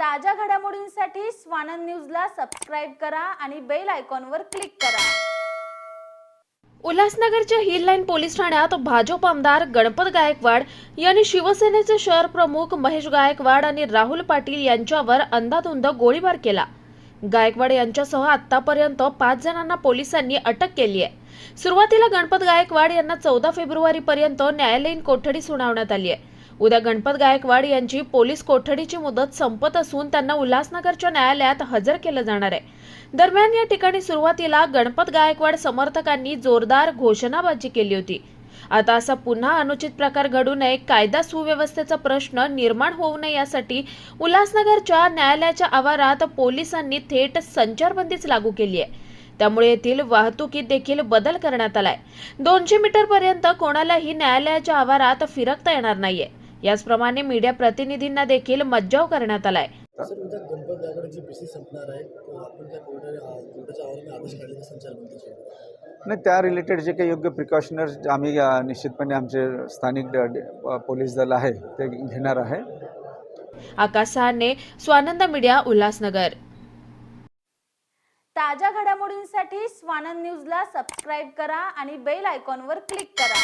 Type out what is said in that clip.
ताज्या घडामोडींसाठी स्वानंद न्यूजला सबस्क्राईब करा आणि बेल आयकॉनवर क्लिक करा. उल्हासनगरच्या हिल लाईन पोलीस ठाण्यात भाजप आमदार गणपत गायकवाड यांनी शिवसेनेचे शहर प्रमुख महेश गायकवाड आणि राहुल पाटील यांच्यावर अंधाधुंद गोळीबार केला. गायकवाड यांच्यासह आतापर्यंत पाच जणांना पोलिसांनी अटक केली आहे. सुरुवातीला गणपत गायकवाड यांना चौदा फेब्रुवारी पर्यंत न्यायालयीन कोठडी सुनावण्यात आली आहे. उद्या गणपत गायकवाड यांची पोलीस कोठडीची मुदत संपत असून त्यांना उल्हासनगरच्या न्यायालयात हजर केलं जाणार आहे. दरम्यान या ठिकाणी सुरुवातीला गणपत गायकवाड समर्थकांनी जोरदार घोषणाबाजी केली होती. आता असा पुन्हा अनुचित प्रकार घडू नये कायदा सुव्यवस्थेचा प्रश्न निर्माण होऊ नये यासाठी उल्हासनगरच्या न्यायालयाच्या आवारात पोलिसांनी थेट संचारबंदीच लागू केली आहे. त्यामुळे येथील वाहतुकीत देखील बदल करण्यात आलाय. दोनशे मीटर पर्यंत कोणालाही न्यायालयाच्या आवारात फिरकता येणार नाहीये. याचप्रमाणे मीडिया प्रतिनिधींना देखील मज्जाव करण्यात आलाय. संपणार आहे. नाही त्या रिलेटेड जे काही योग्य प्रिकॉशनर्स आम्ही निश्चितपणे आमचे स्थानिक पोलीस दल आहे ते घेणार आहे. आकाश सहाने स्वानंद मीडिया उल्हासनगर. ताज्या घडामोडींसाठी स्वानंद न्यूजला सबस्क्राईब करा आणि बेल आयकॉनवर क्लिक करा.